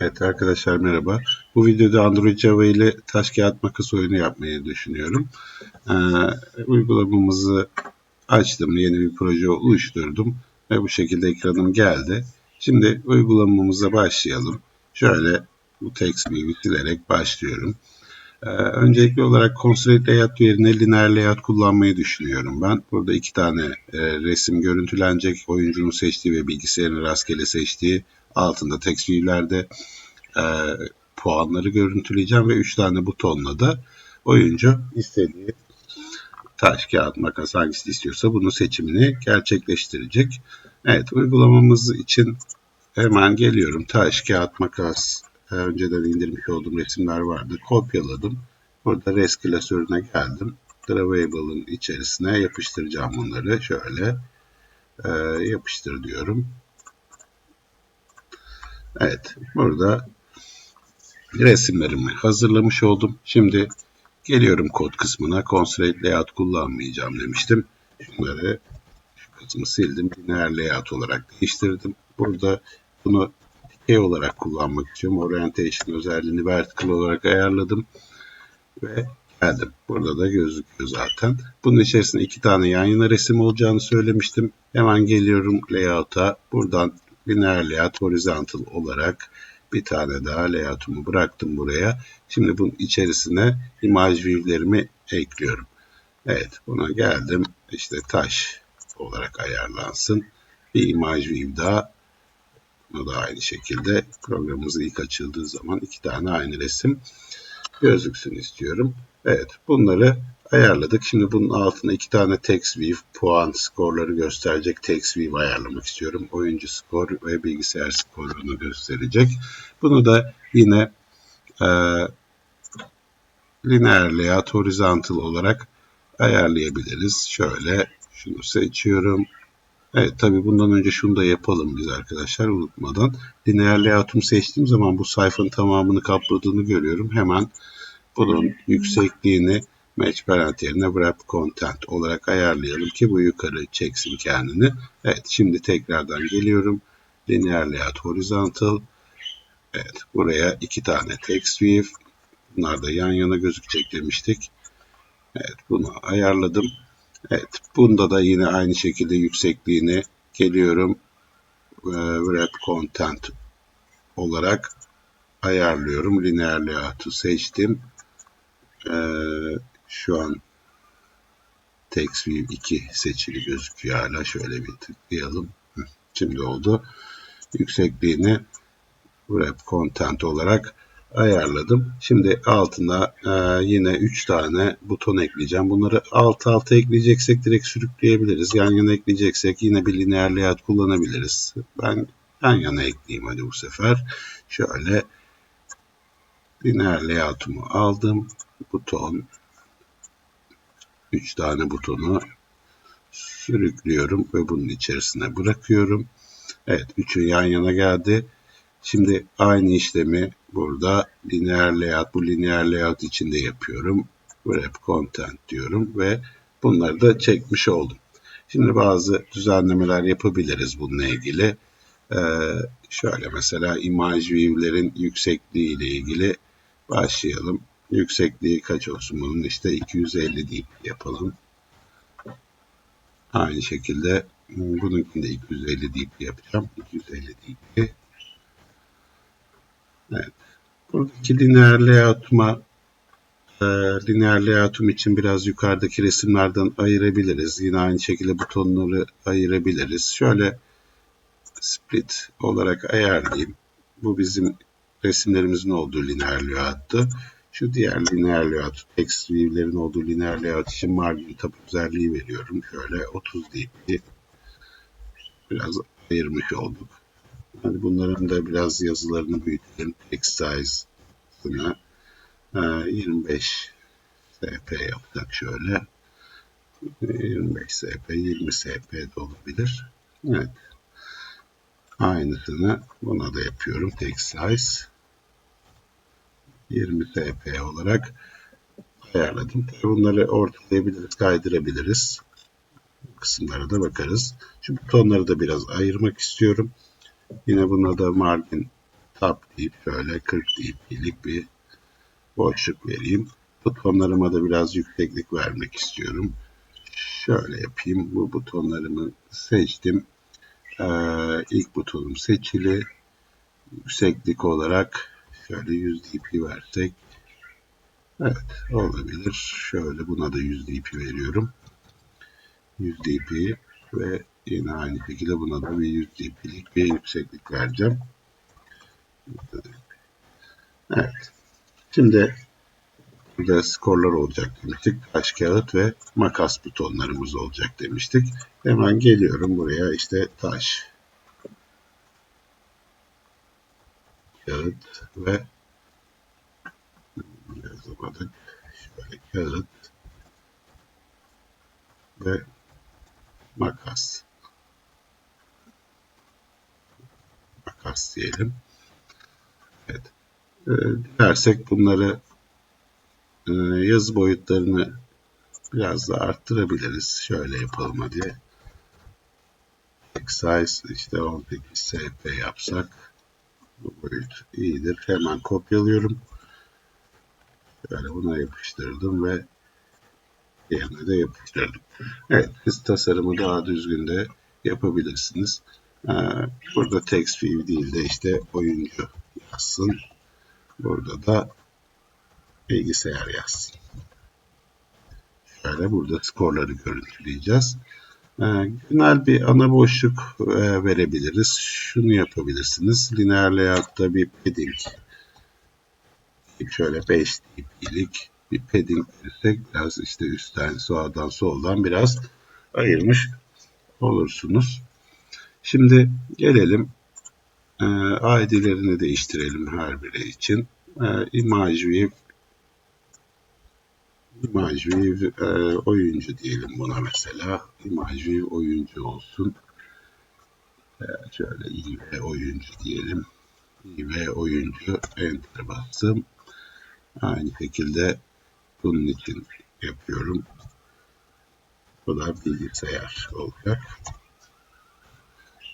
Evet arkadaşlar merhaba. Bu videoda Android Java ile taş kağıt makas oyunu yapmayı düşünüyorum. Ee, uygulamamızı açtım. Yeni bir proje oluşturdum. Ve bu şekilde ekranım geldi. Şimdi uygulamamıza başlayalım. Şöyle bu text view'i silerek başlıyorum. Ee, öncelikli olarak constraint layout yerine linear layout kullanmayı düşünüyorum ben. Burada iki tane e, resim görüntülenecek. Oyuncunun seçtiği ve bilgisayarın rastgele seçtiği altında text view'lerde e, puanları görüntüleyeceğim ve 3 tane butonla da oyuncu istediği taş, kağıt, makas hangisini istiyorsa bunun seçimini gerçekleştirecek. Evet uygulamamız için hemen geliyorum. Taş, kağıt, makas önceden indirmiş olduğum resimler vardı. Kopyaladım. Burada res klasörüne geldim. Drawable'ın içerisine yapıştıracağım bunları. Şöyle e, yapıştır diyorum. Evet, burada resimlerimi hazırlamış oldum. Şimdi geliyorum kod kısmına. Constraint layout kullanmayacağım demiştim. Şunları şu kısmı sildim. Linear layout olarak değiştirdim. Burada bunu dikey olarak kullanmak istiyorum. Orientation özelliğini vertical olarak ayarladım. Ve geldim. Burada da gözüküyor zaten. Bunun içerisinde iki tane yan yana resim olacağını söylemiştim. Hemen geliyorum layout'a. Buradan linear layout horizontal olarak bir tane daha layoutumu bıraktım buraya. Şimdi bunun içerisine imaj view'lerimi ekliyorum. Evet buna geldim. İşte taş olarak ayarlansın. Bir imaj view daha. Bu da aynı şekilde programımız ilk açıldığı zaman iki tane aynı resim gözüksün istiyorum. Evet bunları ayarladık. Şimdi bunun altına iki tane text view puan skorları gösterecek text view ayarlamak istiyorum. Oyuncu skor ve bilgisayar skorunu gösterecek. Bunu da yine e, linear layout horizontal olarak ayarlayabiliriz. Şöyle şunu seçiyorum. Evet tabi bundan önce şunu da yapalım biz arkadaşlar unutmadan. Linear layout'umu seçtiğim zaman bu sayfanın tamamını kapladığını görüyorum. Hemen bunun yüksekliğini match parent yerine wrap content olarak ayarlayalım ki bu yukarı çeksin kendini. Evet şimdi tekrardan geliyorum. Linear layout horizontal. Evet buraya iki tane text view. Bunlar da yan yana gözükecek demiştik. Evet bunu ayarladım. Evet bunda da yine aynı şekilde yüksekliğini geliyorum. Wrap content olarak ayarlıyorum. Linear layout'u seçtim. Ee, şu an TextView 2 seçili gözüküyor hala. Şöyle bir tıklayalım. Şimdi oldu. Yüksekliğini wrap content olarak ayarladım. Şimdi altına e, yine 3 tane buton ekleyeceğim. Bunları alt alta ekleyeceksek direkt sürükleyebiliriz. Yan yana ekleyeceksek yine bir lineer layout kullanabiliriz. Ben yan yana ekleyeyim hadi bu sefer. Şöyle lineer layout'umu aldım. Buton 3 tane butonu sürüklüyorum ve bunun içerisine bırakıyorum. Evet, üçü yan yana geldi. Şimdi aynı işlemi burada linear layout, bu linear layout içinde yapıyorum. Wrap content diyorum ve bunları da çekmiş oldum. Şimdi bazı düzenlemeler yapabiliriz bununla ilgili. Ee, şöyle mesela imaj view'lerin yüksekliği ile ilgili başlayalım. Yüksekliği kaç olsun bunun? işte 250 deyip yapalım. Aynı şekilde bununkini de 250 deyip yapacağım. 250 deyip. Evet. Buradaki lineer layout'uma e, lineer için biraz yukarıdaki resimlerden ayırabiliriz. Yine aynı şekilde butonları ayırabiliriz. Şöyle split olarak ayarlayayım. Bu bizim resimlerimizin olduğu lineer layout'tu. Şu diğer lineer layout, text view'lerin olduğu lineer layout için margin tab özelliği veriyorum. Şöyle 30 deyip biraz ayırmış olduk. Hadi bunların da biraz yazılarını büyütelim. Text size'ını 25 SP yaptık şöyle. 25 SP, 20 SP de olabilir. Evet. Aynısını buna da yapıyorum. Text size. 20 SP olarak ayarladım. Bunları ortalayabiliriz, kaydırabiliriz. Bu kısımlara da bakarız. Şu butonları da biraz ayırmak istiyorum. Yine buna da margin tap deyip şöyle 40 dp'lik bir boşluk vereyim. Butonlarıma da biraz yükseklik vermek istiyorum. Şöyle yapayım. Bu butonlarımı seçtim. Ee, ilk butonum seçili. Yükseklik olarak şöyle 100 dp versek. Evet olabilir. Şöyle buna da 100 dp veriyorum. 100 dp ve yine aynı şekilde buna da bir 100 dp'lik bir yükseklik vereceğim. Evet. Şimdi burada skorlar olacak demiştik. Taş kağıt ve makas butonlarımız olacak demiştik. Hemen geliyorum buraya işte taş kağıt ve yazamadık. Şöyle kağıt ve makas. Makas diyelim. Evet. Ee, dilersek bunları e, yazı boyutlarını biraz da arttırabiliriz. Şöyle yapalım hadi. Size işte 18 sp yapsak boyut iyidir. Hemen kopyalıyorum. Şöyle buna yapıştırdım ve diğerine de yapıştırdım. Evet, siz tasarımı daha düzgün de yapabilirsiniz. Ee, burada text view değil de işte oyuncu yazsın. Burada da bilgisayar yazsın. Şöyle burada skorları görüntüleyeceğiz. Ee, genel bir ana boşluk e, verebiliriz. Şunu yapabilirsiniz. Linear layout'ta bir padding şöyle 5 dp'lik bir padding verirsek biraz işte üstten sağdan soldan biraz ayırmış olursunuz. Şimdi gelelim e, ID'lerini değiştirelim her biri için. E, image view Image View e, oyuncu diyelim buna mesela. Image View oyuncu olsun. E, şöyle IV oyuncu diyelim. IV oyuncu Enter bastım. Aynı şekilde bunun için yapıyorum. Bu da bilgisayar olacak.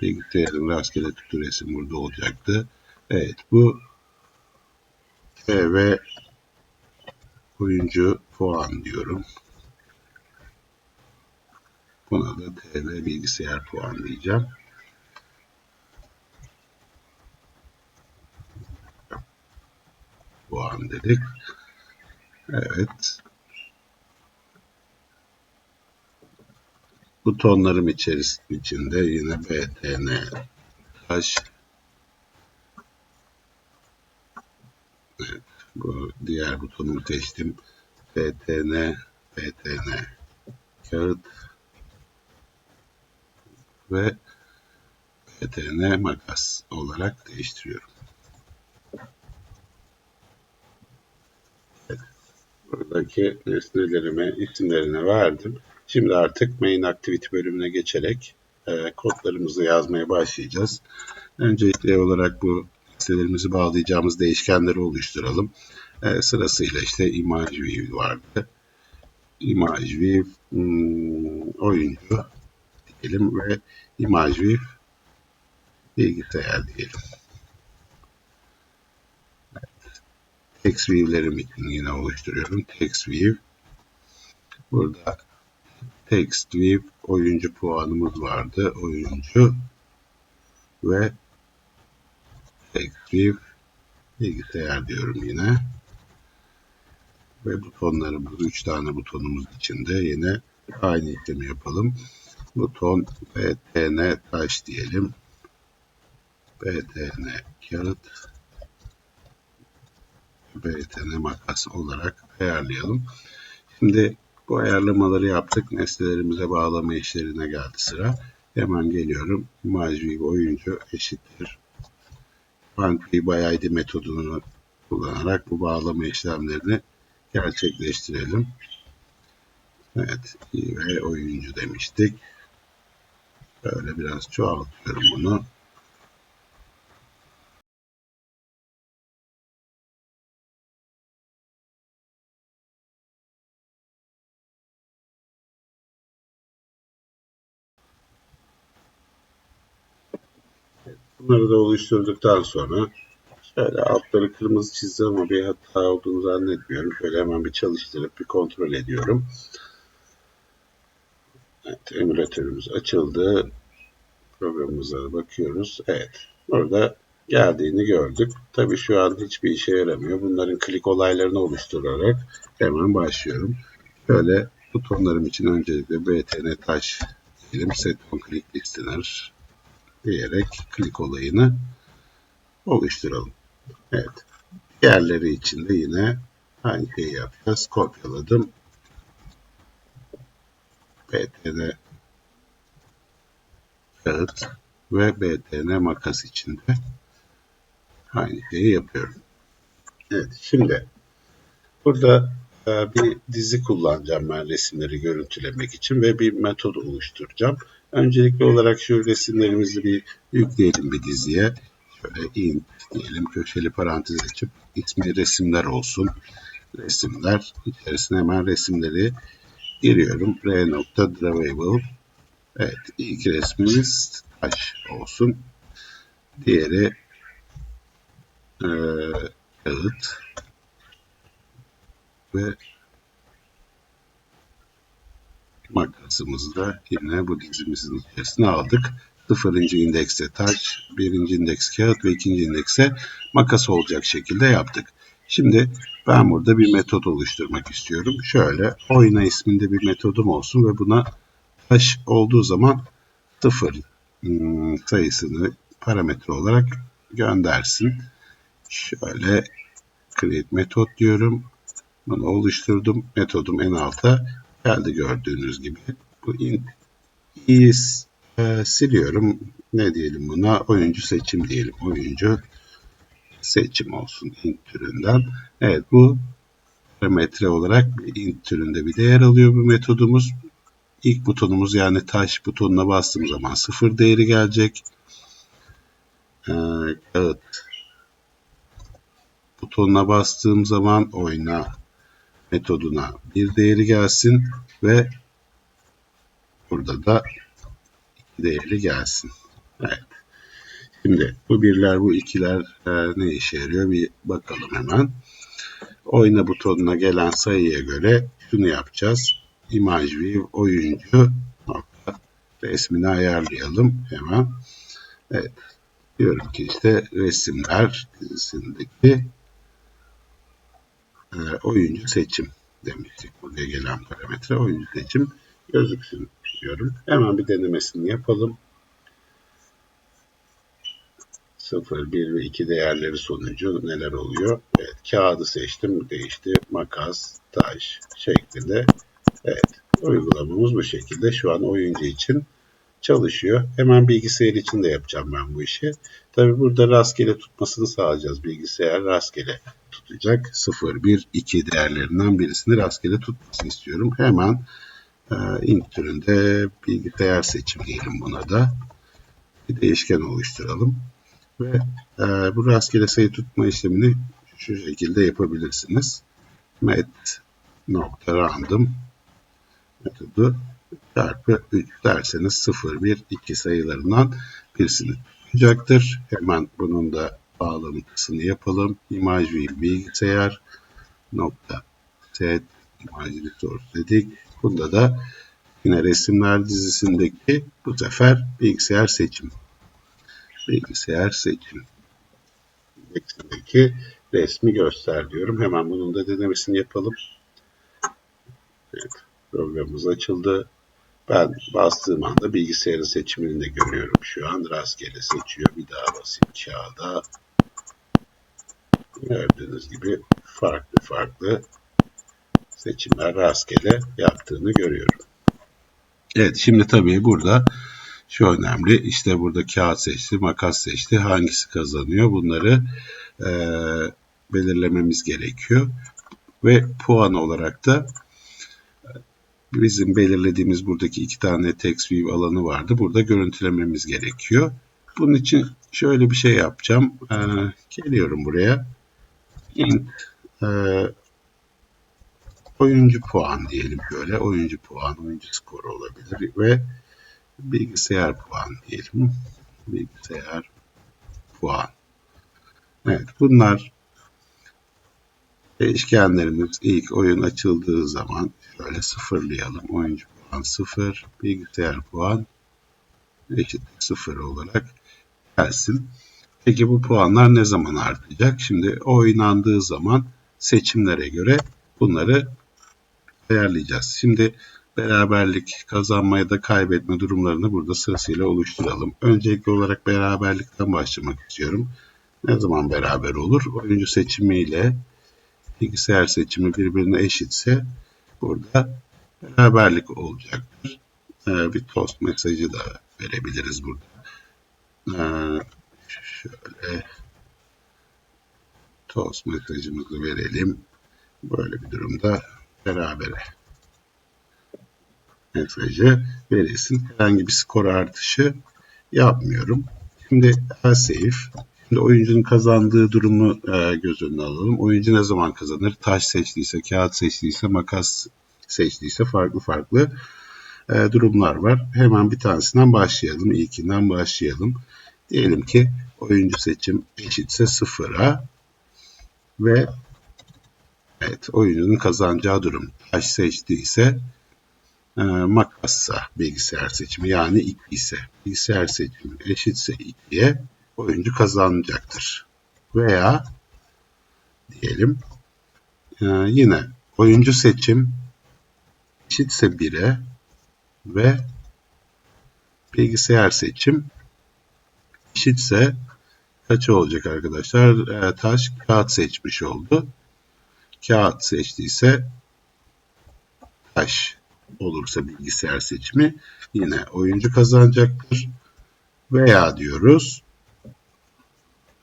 Bilgisayarın rastgele tutu resim burada olacaktı. Evet bu TV oyuncu puan diyorum. Buna da TV bilgisayar puan diyeceğim. Puan dedik. Evet. Butonlarım içerisinde içinde yine BTN taş evet, bu diğer butonumu seçtim. BTN BTN kağıt ve BTN makas olarak değiştiriyorum. buradaki nesnelerime isimlerini verdim. Şimdi artık main activity bölümüne geçerek e, kodlarımızı yazmaya başlayacağız. Öncelikli olarak bu nesnelerimizi bağlayacağımız değişkenleri oluşturalım. E, sırasıyla işte image view vardı. Image view hmm, oyuncu diyelim ve image view bilgisayar diyelim. text view'lerim için yine oluşturuyorum. Text view. Burada text view oyuncu puanımız vardı. Oyuncu ve view bilgisayar diyorum yine. Ve butonlarımız, 3 tane butonumuz içinde yine aynı işlemi yapalım. Buton btn taş diyelim. btn kağıt BTN makas olarak ayarlayalım. Şimdi bu ayarlamaları yaptık. Nesnelerimize bağlama işlerine geldi sıra. Hemen geliyorum. Image oyuncu eşittir. By ID metodunu kullanarak bu bağlama işlemlerini gerçekleştirelim. Evet, ve oyuncu demiştik. Böyle biraz çoğaltıyorum bunu. Bunları da oluşturduktan sonra Şöyle altları kırmızı çizdi ama bir hata olduğunu zannetmiyorum. Şöyle hemen bir çalıştırıp bir kontrol ediyorum. Evet, emülatörümüz açıldı. Programımıza bakıyoruz. Evet, burada geldiğini gördük. Tabii şu an hiçbir işe yaramıyor. Bunların klik olaylarını oluşturarak hemen başlıyorum. Şöyle butonlarım için öncelikle btn taş diyelim set on click listener diyerek klik olayını oluşturalım. Evet. Diğerleri için de yine aynı şeyi yapacağız. Kopyaladım. btn kağıt ve btn makas içinde aynı şeyi yapıyorum. Evet. Şimdi burada e, bir dizi kullanacağım ben resimleri görüntülemek için ve bir metod oluşturacağım. Öncelikli olarak şu resimlerimizi bir yükleyelim bir diziye. Şöyle int diyelim köşeli parantez açıp ismi resimler olsun. Resimler içerisine hemen resimleri giriyorum. R nokta. Evet ilk resmimiz taş olsun. Diğeri e, kağıt ve makasımızı da yine bu dizimizin içerisine aldık. Sıfırıncı indekse taş, birinci indeks kağıt ve ikinci indekse makas olacak şekilde yaptık. Şimdi ben burada bir metot oluşturmak istiyorum. Şöyle oyna isminde bir metodum olsun ve buna taş olduğu zaman sıfır hmm, sayısını parametre olarak göndersin. Şöyle create metot diyorum. Bunu oluşturdum. Metodum en alta geldi gördüğünüz gibi. Bu int is e, siliyorum. Ne diyelim buna? Oyuncu seçim diyelim. Oyuncu seçim olsun int türünden. Evet bu parametre olarak int türünde bir değer alıyor bu metodumuz. İlk butonumuz yani taş butonuna bastığım zaman sıfır değeri gelecek. Ee, kağıt butonuna bastığım zaman oyna metoduna bir değeri gelsin ve burada da iki değeri gelsin. Evet. Şimdi bu birler bu ikiler e, ne işe yarıyor bir bakalım hemen. Oyna butonuna gelen sayıya göre şunu yapacağız. Image view oyuncu nokta resmini ayarlayalım hemen. Evet. Diyorum ki işte resimler dizisindeki e, oyuncu seçim demiştik. Buraya gelen parametre oyuncu seçim gözüksün diyorum. Hemen bir denemesini yapalım. 0, 1 ve 2 değerleri sonucu neler oluyor? Evet, kağıdı seçtim, değişti. Makas, taş şeklinde. Evet, uygulamamız bu şekilde. Şu an oyuncu için çalışıyor. Hemen bilgisayar için de yapacağım ben bu işi. Tabi burada rastgele tutmasını sağlayacağız. Bilgisayar rastgele tutacak. 0, 1, 2 değerlerinden birisini rastgele tutmasını istiyorum. Hemen e, int türünde bilgisayar seçim diyelim buna da. Bir değişken oluşturalım. Ve e, bu rastgele sayı tutma işlemini şu şekilde yapabilirsiniz. met nokta random metodu çarpı 3 derseniz 0, 1, 2 sayılarından birisini tutacaktır. Hemen bunun da bağlantısını yapalım. Image view bilgisayar nokta set image dedik. Bunda da yine resimler dizisindeki bu sefer bilgisayar seçim. Bilgisayar seçim. Eksimdeki resmi göster diyorum. Hemen bunun da denemesini yapalım. Evet, programımız açıldı. Ben bastığım anda bilgisayarın seçimini de görüyorum. Şu an rastgele seçiyor. Bir daha basayım kağıda. Gördüğünüz gibi farklı farklı seçimler rastgele yaptığını görüyorum. Evet şimdi tabii burada şu önemli. İşte burada kağıt seçti, makas seçti. Hangisi kazanıyor? Bunları e, belirlememiz gerekiyor. Ve puan olarak da bizim belirlediğimiz buradaki iki tane text view alanı vardı. Burada görüntülememiz gerekiyor. Bunun için şöyle bir şey yapacağım. Ee, geliyorum buraya. E, oyuncu puan diyelim böyle. Oyuncu puan, oyuncu skoru olabilir ve bilgisayar puan diyelim. Bilgisayar puan. Evet bunlar değişkenlerimiz ilk oyun açıldığı zaman şöyle sıfırlayalım. Oyuncu puan 0, bilgisayar puan eşit 0 olarak gelsin. Peki bu puanlar ne zaman artacak? Şimdi oynandığı zaman seçimlere göre bunları ayarlayacağız. Şimdi beraberlik, kazanma ya da kaybetme durumlarını burada sırasıyla oluşturalım. Öncelikli olarak beraberlikten başlamak istiyorum. Ne zaman beraber olur? Oyuncu seçimiyle bilgisayar seçimi birbirine eşitse burada beraberlik olacaktır. Ee, bir toast mesajı da verebiliriz burada. Ee, şöyle toast mesajımızı verelim. Böyle bir durumda berabere mesajı verilsin. Herhangi bir skor artışı yapmıyorum. Şimdi safe. Şimdi oyuncunun kazandığı durumu e, göz önüne alalım. Oyuncu ne zaman kazanır? Taş seçtiyse, kağıt seçtiyse, makas seçtiyse farklı farklı e, durumlar var. Hemen bir tanesinden başlayalım. İlkinden başlayalım. Diyelim ki oyuncu seçim eşitse sıfıra ve evet oyuncunun kazanacağı durum. Taş seçtiyse e, makassa bilgisayar seçimi yani 2 ise bilgisayar seçimi eşitse 2'ye oyuncu kazanacaktır. Veya diyelim e, yine oyuncu seçim eşitse 1'e ve bilgisayar seçim eşitse kaç olacak arkadaşlar? E, taş kağıt seçmiş oldu. Kağıt seçtiyse taş olursa bilgisayar seçimi yine oyuncu kazanacaktır. Veya diyoruz.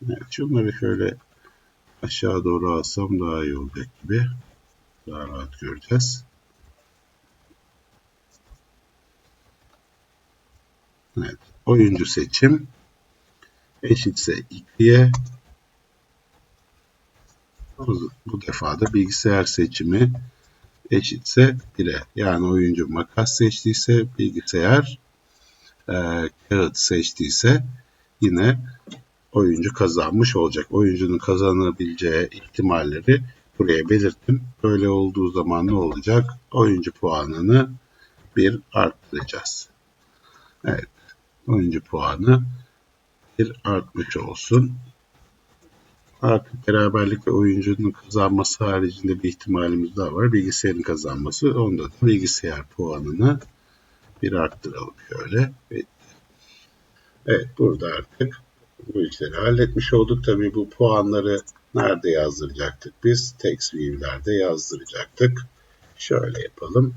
Evet, şunları şöyle aşağı doğru alsam daha iyi olacak gibi. Daha rahat göreceğiz. Evet, oyuncu seçim eşitse 2'ye bu, defa da bilgisayar seçimi eşitse 1'e. Yani oyuncu makas seçtiyse bilgisayar e, kağıt seçtiyse yine oyuncu kazanmış olacak. Oyuncunun kazanabileceği ihtimalleri buraya belirttim. Böyle olduğu zaman ne olacak? Oyuncu puanını bir arttıracağız. Evet. Oyuncu puanı bir artmış olsun. Artık beraberlik ve oyuncunun kazanması haricinde bir ihtimalimiz daha var. Bilgisayarın kazanması. Onda da bilgisayar puanını bir arttıralım şöyle. Evet, burada artık bu işleri halletmiş olduk. Tabii bu puanları nerede yazdıracaktık? Biz text view'lerde yazdıracaktık. Şöyle yapalım.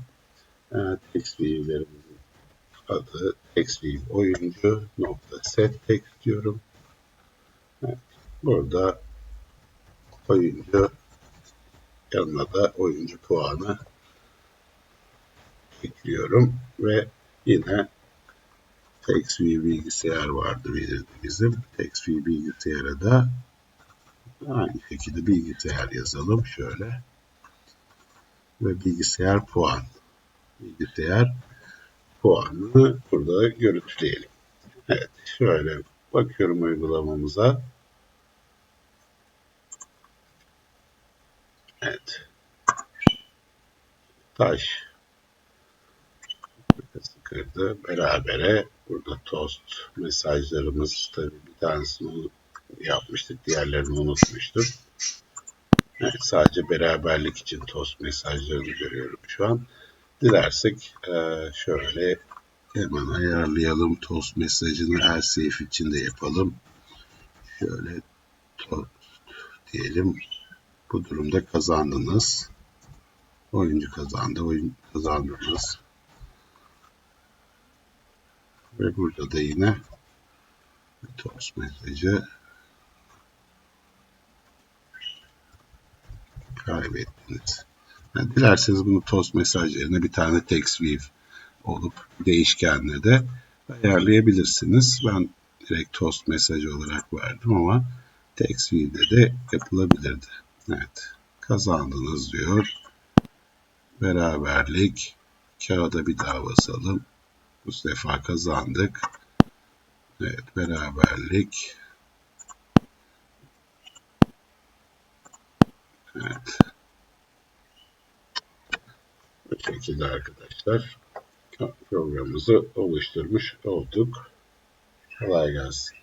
Text view'lerimizin adı view oyuncu nokta set text diyorum. Evet, burada oyuncu yanına da oyuncu puanı ekliyorum. Ve yine TextView bilgisayar vardı bizim. TextView bilgisayara da aynı şekilde bilgisayar yazalım şöyle. Ve bilgisayar puan. Bilgisayar puanını burada görüntüleyelim. Evet şöyle bakıyorum uygulamamıza. Evet. Taş. Kırdı. Berabere. Burada tost mesajlarımız tabii bir tanesini yapmıştık. Diğerlerini unutmuştum. Evet, sadece beraberlik için tost mesajlarını görüyorum şu an. Dilersek şöyle hemen ayarlayalım. Tost mesajını her safe için de yapalım. Şöyle tost diyelim. Bu durumda kazandınız. Oyuncu kazandı, oyun kazandınız. Ve burada da yine toast mesajı kaybettiniz. Yani dilerseniz bunu toast mesajlarına bir tane text view olup değişkenle de ayarlayabilirsiniz. Ben direkt toast mesajı olarak verdim ama text view'de de yapılabilirdi. Evet. Kazandınız diyor. Beraberlik. Kağıda bir daha basalım. Bu defa kazandık. Evet. Beraberlik. Evet. Bu şekilde arkadaşlar programımızı oluşturmuş olduk. Kolay gelsin.